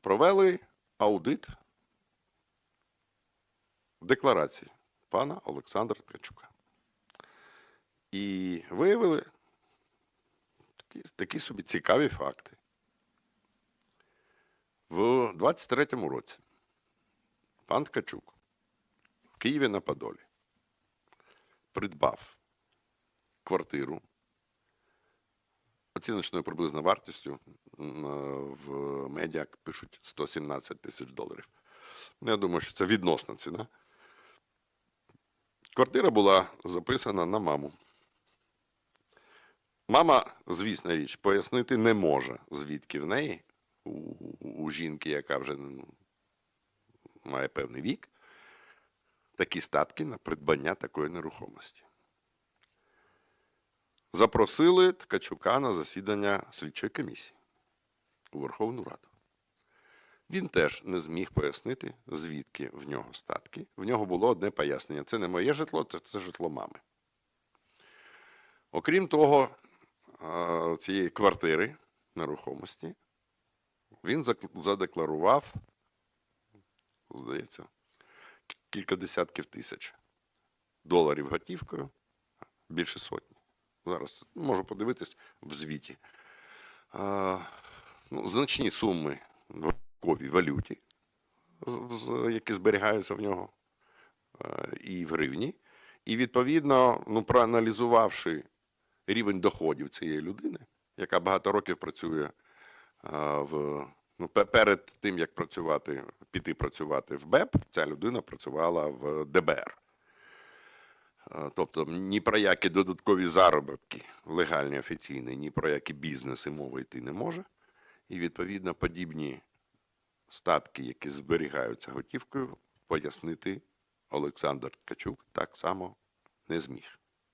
провели аудит декларації пана Олександра Ткачука. І виявили такі, такі собі цікаві факти. В 23-му році пан Ткачук в Києві на Подолі придбав квартиру оціночною приблизно вартістю в медіа пишуть 117 тисяч доларів. Ну, Я думаю, що це відносна ціна. Квартира була записана на маму. Мама, звісна річ, пояснити не може, звідки в неї, у, у, у жінки, яка вже ну, має певний вік, такі статки на придбання такої нерухомості. Запросили Ткачука на засідання слідчої комісії у Верховну Раду. Він теж не зміг пояснити, звідки в нього статки. В нього було одне пояснення: це не моє житло, це, це житло мами. Окрім того, е, цієї квартири нерухомості, він задекларував, здається, кілька десятків тисяч доларів готівкою, більше сотні. Зараз можу подивитись в звіті. Ну, значні суми в готівковій валюті, які зберігаються в нього, е, і в гривні. І відповідно, ну, проаналізувавши рівень доходів цієї людини, яка багато років працює е, в. Ну, перед тим, як працювати, піти працювати в БЕП, ця людина працювала в ДБР. Е, Тобто ні про які додаткові заробітки легальні, офіційні, ні про які бізнеси мови йти не може. І відповідно подібні статки, які зберігаються готівкою, пояснити Олександр Ткачук так само не зміг.